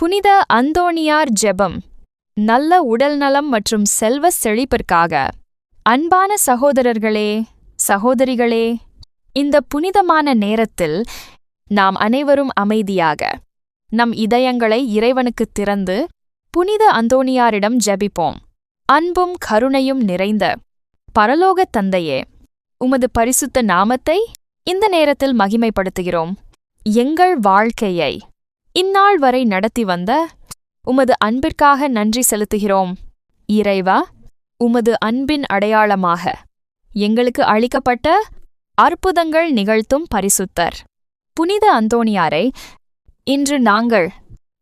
புனித அந்தோணியார் ஜெபம் நல்ல உடல்நலம் மற்றும் செல்வ செழிப்பிற்காக. அன்பான சகோதரர்களே சகோதரிகளே இந்த புனிதமான நேரத்தில் நாம் அனைவரும் அமைதியாக நம் இதயங்களை இறைவனுக்குத் திறந்து புனித அந்தோணியாரிடம் ஜெபிப்போம். அன்பும் கருணையும் நிறைந்த பரலோகத் தந்தையே உமது பரிசுத்த நாமத்தை இந்த நேரத்தில் மகிமைப்படுத்துகிறோம். எங்கள் வாழ்க்கையை இந்நாள் வரை நடத்தி வந்த உமது அன்பிற்காக நன்றி செலுத்துகிறோம். இறைவா உமது அன்பின் அடையாளமாக எங்களுக்கு அளிக்கப்பட்ட அற்புதங்கள் நிகழ்த்தும் பரிசுத்தர். புனித அந்தோணியாரை இன்று நாங்கள்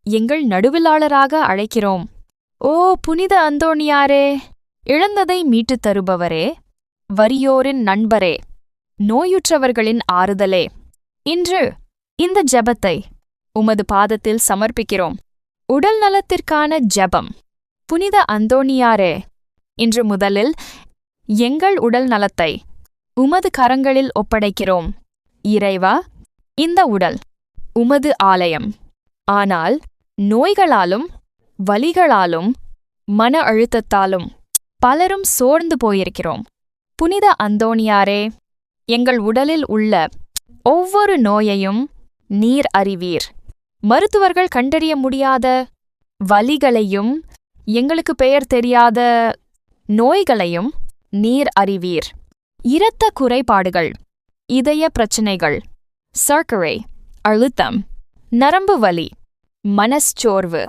எங்கள் நடுவிலாளராக அழைக்கிறோம். ஓ புனித அந்தோணியாரே இழந்ததை மீட்டுத் தருபவரே வறியோரின் நண்பரே நோயுற்றவர்களின் ஆறுதலே. இன்று இந்த ஜெபத்தை உமது பாதத்தில் சமர்ப்பிக்கிறோம். உடல் நலத்திற்கான ஜெபம். புனித அந்தோணியாரே இன்று முதலில் எங்கள் உடல் நலத்தை உமது கரங்களில் ஒப்படைக்கிறோம். இறைவா இந்த உடல் உமது ஆலயம். ஆனால் நோய்களாலும் வலிகளாலும் மன அழுத்தத்தாலும் பலரும் சோர்ந்து போயிருக்கிறோம். புனித அந்தோணியாரே எங்கள் உடலில் உள்ள ஒவ்வொரு நோயையும் நீர் அறிவீர். மருத்துவர்கள் கண்டறிய முடியாத வலிகளையும் எங்களுக்கு பெயர் தெரியாத நோய்களையும் நீர் அறிவீர். இரத்த குறைபாடுகள் இதய பிரச்சினைகள் சர்க்கரை அழுத்தம் நரம்பு வலி மனச்சோர்வு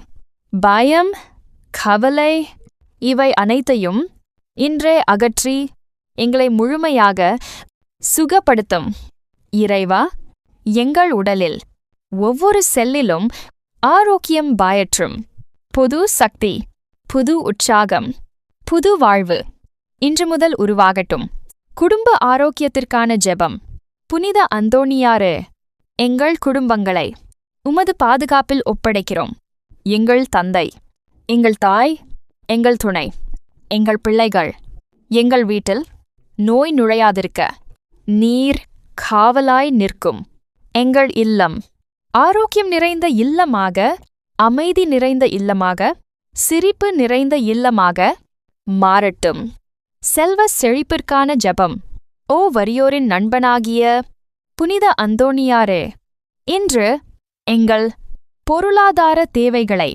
பயம் கவலை இவை அனைத்தையும் இன்றே அகற்றி எங்களை முழுமையாக சுகப்படுத்தும். இறைவா எங்கள் உடலில் ஒவ்வொரு செல்லிலும் ஆரோக்கியம் பாயற்றும். புது சக்தி புது உற்சாகம் புது வாழ்வு. இன்று முதல் உருவாகட்டும். குடும்ப ஆரோக்கியத்திற்கான ஜெபம். புனித அந்தோணியாரே எங்கள் குடும்பங்களை உமது பாதுகாப்பில் ஒப்படைக்கிறோம். எங்கள் தந்தை எங்கள் தாய் எங்கள் துணை எங்கள் பிள்ளைகள் எங்கள் வீட்டில் நோய் நுழையாதிருக்க நீர் காவலாய் நிற்கும். எங்கள் இல்லம் ஆரோக்கியம் நிறைந்த இல்லமாக அமைதி நிறைந்த இல்லமாக சிரிப்பு நிறைந்த இல்லமாக மாறட்டும். செல்வ செழிப்பிற்கான ஜபம். ஓ வரியோரின் நண்பனாகிய புனித அந்தோணியாரே இன்று எங்கள் பொருளாதார தேவைகளை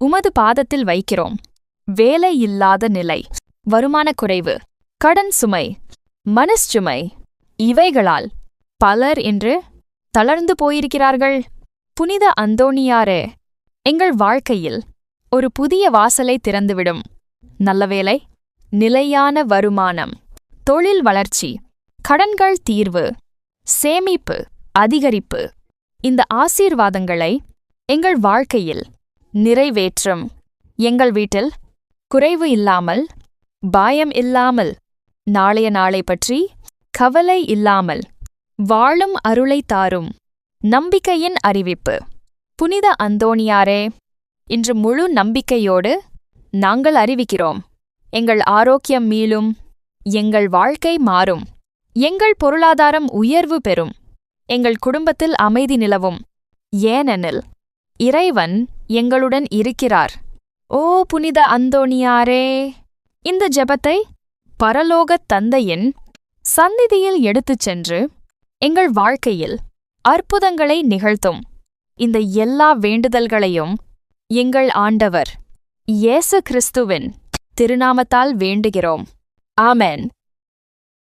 உமது பாதத்தில் வைக்கிறோம். வேலை இல்லாத நிலை வருமான குறைவு கடன் சுமை மனச்சுமை இவைகளால் பலர் இன்று தளர்ந்து போயிருக்கிறார்கள். புனித அந்தோணியாரே எங்கள் வாழ்க்கையில் ஒரு புதிய வாசலை திறந்துவிடும். நல்லவேளை நிலையான வருமானம் தொழில் வளர்ச்சி கடன்கள் தீர்வு சேமிப்பு அதிகரிப்பு இந்த ஆசீர்வாதங்களை எங்கள் வாழ்க்கையில் நிறைவேற்றும். எங்கள் வீட்டில் குறைவு இல்லாமல் பாயம் இல்லாமல் நாளைய நாளை பற்றி கவலை இல்லாமல் வாழும் அருளை தாரும். நம்பிக்கையின் அறிவிப்பு. புனித அந்தோணியாரே இன்று முழு நம்பிக்கையோடு நாங்கள் அறிவிக்கிறோம். எங்கள் ஆரோக்கியம் மீளும் எங்கள் வாழ்க்கை மாறும். எங்கள் பொருளாதாரம் உயர்வு பெறும். எங்கள் குடும்பத்தில் அமைதி நிலவும். ஏனெனில் இறைவன் எங்களுடன் இருக்கிறார். ஓ புனித அந்தோணியாரே இந்த ஜெபத்தை பரலோகத் தந்தையின் சந்நிதியில் எடுத்துச் சென்று எங்கள் வாழ்க்கையில் அற்புதங்களை நிகழ்த்தும். இந்த எல்லா வேண்டுதல்களையும் எங்கள் ஆண்டவர் இயேசு கிறிஸ்துவின் திருநாமத்தால் வேண்டுகிறோம். ஆமென்.